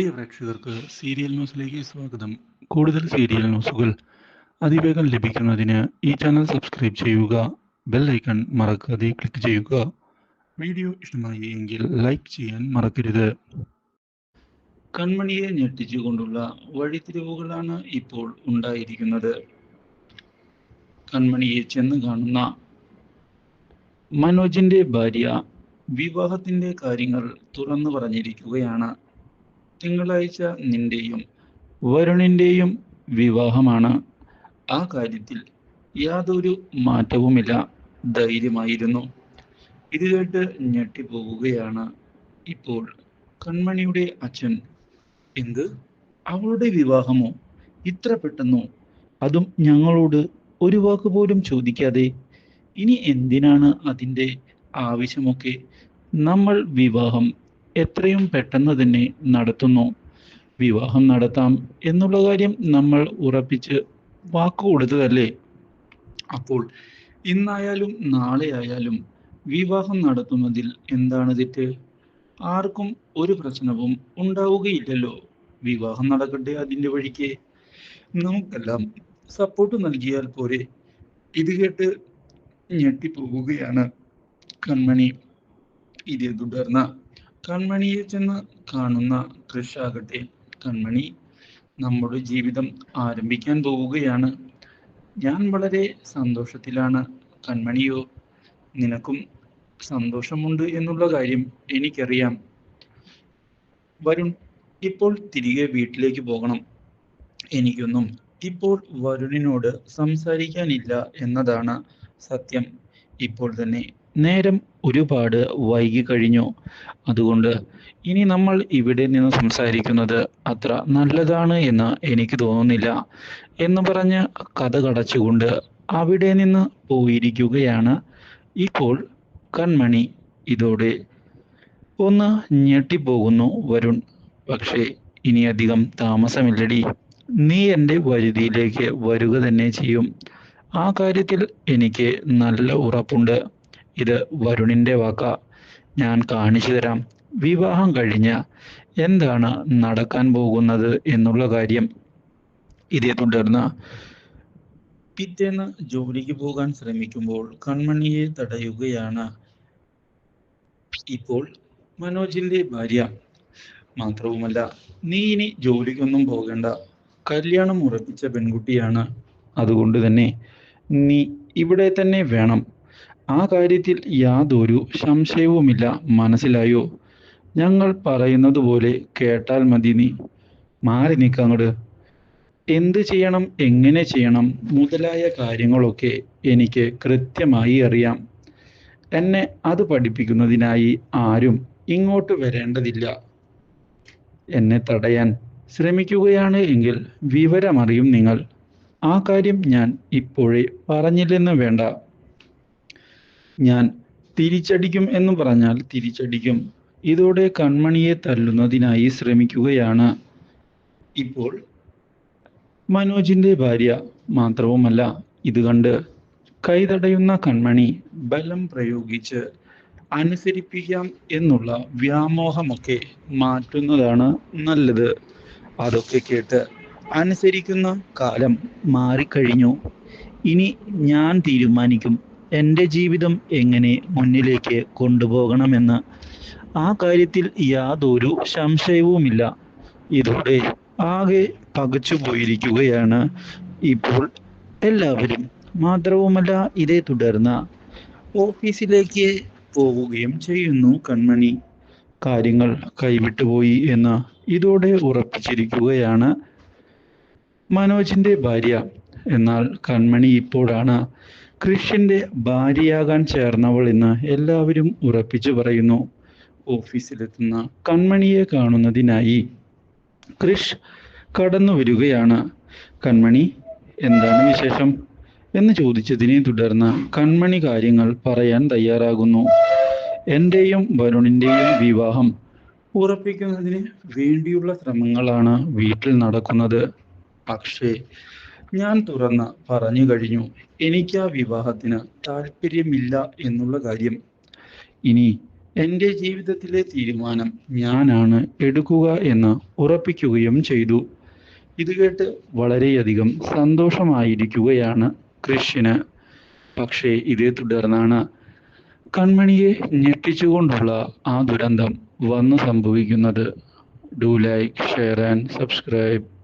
പ്രിയ പ്രേക്ഷകർക്ക് സീരിയൽ ന്യൂസിലേക്ക് സ്വാഗതം. കൂടുതൽ സീരിയൽ ന്യൂസുകൾ അതിവേഗം ലഭിക്കുന്നതിന് ഈ ചാനൽ സബ്സ്ക്രൈബ് ചെയ്യുക ബെൽ ഐക്കൺ മറക്കാതെ ക്ലിക്ക് ചെയ്യുക. വീഡിയോ ഇഷ്ടമായി എങ്കിൽ ലൈക്ക് ചെയ്യാൻ മറക്കരുത്. കൺമണിയെ ഞെട്ടിച്ചുകൊണ്ടുള്ള വഴിത്തിരിവുകളാണ് ഇപ്പോൾ ഉണ്ടായിരിക്കുന്നത്. കൺമണിയെ ചെന്ന് കാണുന്ന മനോജിന്റെ ഭാര്യ വിവാഹത്തിന്റെ കാര്യങ്ങൾ തുറന്നു പറഞ്ഞിരിക്കുകയാണ്. തിങ്കളാഴ്ച നിന്റെയും വരുണിന്റെയും വിവാഹമാണ്. ആ കാര്യത്തിൽ യാതൊരു മാറ്റവുമില്ല. ധൈര്യമായിരുന്നു. ഇത് കേട്ട് ഞെട്ടിപ്പോവുകയാണ് ഇപ്പോൾ കൺമണിയുടെ അച്ഛൻ. എന്ത്? അവളുടെ വിവാഹമോ? ഇത്ര പെട്ടെന്നോ? അതും ഞങ്ങളോട് ഒരു വാക്ക് പോലും ചോദിക്കാതെ. ഇനി എന്തിനാണ് അതിന്റെ ആവശ്യമൊക്കെ? നമ്മൾ വിവാഹം എത്രയും പെട്ടെന്ന് തന്നെ നടത്തുന്നു. വിവാഹം നടത്താം എന്നുള്ള കാര്യം നമ്മൾ ഉറപ്പിച്ച് വാക്ക് കൊടുത്തതല്ലേ? അപ്പോൾ ഇന്നായാലും നാളെ ആയാലും വിവാഹം നടത്തുന്നതിൽ എന്താണ് തെറ്റ്? ആർക്കും ഒരു പ്രശ്നവും ഉണ്ടാവുകയില്ലല്ലോ. വിവാഹം നടക്കട്ടെ അതിന്റെ വഴിക്ക്. നമുക്കെല്ലാം സപ്പോർട്ട് നൽകിയാൽ പോരെ. ഇത് കേട്ട് ഞെട്ടിപ്പോവുകയാണ് കൺമണി. ഇതേ തുടർന്ന് കൺമണിയെ ചെന്ന് കാണുന്ന കൃഷാകട്ടെ കൺമണി നമ്മുടെ ജീവിതം ആരംഭിക്കാൻ പോവുകയാണ്. ഞാൻ വളരെ സന്തോഷത്തിലാണ്. കൺമണിയോ നിനക്കും സന്തോഷമുണ്ട് എന്നുള്ള കാര്യം എനിക്കറിയാം. വരുൺ ഇപ്പോൾ തിരികെ വീട്ടിലേക്ക് പോകണം. എനിക്കൊന്നും ഇപ്പോൾ വരുണിനോട് സംസാരിക്കാനില്ല എന്നതാണ് സത്യം. ഇപ്പോൾ തന്നെ നേരം ഒരുപാട് വൈകി കഴിഞ്ഞു. അതുകൊണ്ട് ഇനി നമ്മൾ ഇവിടെ നിന്ന് സംസാരിക്കുന്നത് അത്ര നല്ലതാണ് എന്ന് എനിക്ക് തോന്നുന്നില്ല എന്ന് പറഞ്ഞ് കഥ കടച്ചുകൊണ്ട് അവിടെ നിന്ന് പോയിരിക്കുകയാണ് ഇപ്പോൾ കൺമണി ഇതോടെ. ഒന്ന് ഞെട്ടിപ്പോകുന്നു വരുൺ. പക്ഷേ ഇനി അധികം താമസമില്ലടി. നീ എന്റെ വരുതിയിലേക്ക് വരിക തന്നെ ചെയ്യും. ആ കാര്യത്തിൽ എനിക്ക് നല്ല ഉറപ്പുണ്ട്. ഇത് വരുണിന്റെ വാക്ക. ഞാൻ കാണിച്ചു തരാം. വിവാഹം കഴിഞ്ഞ എന്താണ് നടക്കാൻ പോകുന്നത് എന്നുള്ള കാര്യം ഇതേ തുടർന്ന് പിറ്റേന്ന് ജോലിക്ക് പോകാൻ ശ്രമിക്കുമ്പോൾ കൺമണിയെ തടയുകയാണ്. ഇപ്പോൾ മനോജിന്റെ ഭാര്യ. മാത്രവുമല്ല നീ ഇനി ജോലിക്കൊന്നും പോകേണ്ട. കല്യാണം ഉറപ്പിച്ച പെൺകുട്ടിയാണ്. അതുകൊണ്ട് തന്നെ നീ ഇവിടെ തന്നെ വേണം. ആ കാര്യത്തിൽ യാതൊരു സംശയവുമില്ല. മനസ്സിലായോ? ഞങ്ങൾ പറയുന്നത് പോലെ കേട്ടാൽ മതി നീ. മാറി നിൽക്കങ്ങട് എന്ത് ചെയ്യണം എങ്ങനെ ചെയ്യണം മുതലായ കാര്യങ്ങളൊക്കെ എനിക്ക് കൃത്യമായി അറിയാം. എന്നെ അത് പഠിപ്പിക്കുന്നതിനായി ആരും ഇങ്ങോട്ട് വരേണ്ടതില്ല. എന്നെ തടയാൻ ശ്രമിക്കുകയാണ് എങ്കിൽ വിവരമറിയും നിങ്ങൾ. ആ കാര്യം ഞാൻ ഇപ്പോഴേ പറഞ്ഞില്ലെന്ന് വേണ്ട. ഞാൻ തിരിച്ചടിക്കും എന്ന് പറഞ്ഞാൽ തിരിച്ചടിക്കും. ഇതോടെ കൺമണിയെ തല്ലുന്നതിനായി ശ്രമിക്കുകയാണ്. ഇപ്പോൾ മനോജിന്റെ ഭാര്യ മാത്രവുമല്ല ഇത് കണ്ട് കൈതടയുന്ന കൺമണി ബലം പ്രയോഗിച്ച് അനുസരിപ്പിക്കാം എന്നുള്ള വ്യാമോഹമൊക്കെ മാറ്റുന്നതാണ് നല്ലത്. അതൊക്കെ കേട്ട് അനുസരിക്കുന്ന കാലം മാറിക്കഴിഞ്ഞു. ഇനി ഞാൻ തീരുമാനിക്കും. എന്റെ ജീവിതം എങ്ങനെ മുന്നിലേക്ക് കൊണ്ടുപോകണമെന്ന് ആ കാര്യത്തിൽ യാതൊരു സംശയവുമില്ല. ഇതോടെ ആകെ പകച്ചു പോയിരിക്കുകയാണ് ഇപ്പോൾ എല്ലാവരും. മാത്രവുമല്ല ഇതേ തുടർന്ന് ഓഫീസിലേക്ക് പോവുകയും ചെയ്യുന്നു കൺമണി. കാര്യങ്ങൾ കൈവിട്ടുപോയി എന്ന് ഇതോടെ ഉറപ്പിച്ചിരിക്കുകയാണ് മനോജിന്റെ ഭാര്യ. എന്നാൽ കൺമണി ഇപ്പോഴാണ് കൃഷിന്റെ ഭാര്യയാകാൻ ചേർന്നവൾ എന്ന് എല്ലാവരും ഉറപ്പിച്ചു പറയുന്നു. ഓഫീസിലെത്തുന്ന കൺമണിയെ കാണുന്നതിനായി കൃഷ് കടന്നു വരികയാണ്. കൺമണി എന്താണ് വിശേഷം? എന്ന് ചോദിച്ചതിനെ തുടർന്ന് കൺമണി കാര്യങ്ങൾ പറയാൻ തയ്യാറാകുന്നു. എന്റെയും വരുണിന്റെയും വിവാഹം ഉറപ്പിക്കുന്നതിന് വേണ്ടിയുള്ള ശ്രമങ്ങളാണ് വീട്ടിൽ നടക്കുന്നത്. പക്ഷേ ഞാൻ തുറന്ന് പറഞ്ഞു കഴിഞ്ഞു. എനിക്ക് ആ വിവാഹത്തിന് താല്പര്യമില്ല എന്നുള്ള കാര്യം. ഇനി എന്റെ ജീവിതത്തിലെ തീരുമാനം ഞാനാണ് എടുക്കുക എന്ന് ഉറപ്പിക്കുകയും ചെയ്തു. ഇത് കേട്ട് വളരെയധികം സന്തോഷമായിരിക്കുകയാണ് കൃഷിന് പക്ഷേ ഇതേ തുടർന്നാണ് കൺമണിയെ ഞെട്ടിച്ചുകൊണ്ടുള്ള ആ ദുരന്തം വന്നു സംഭവിക്കുന്നത്. Do like share and subscribe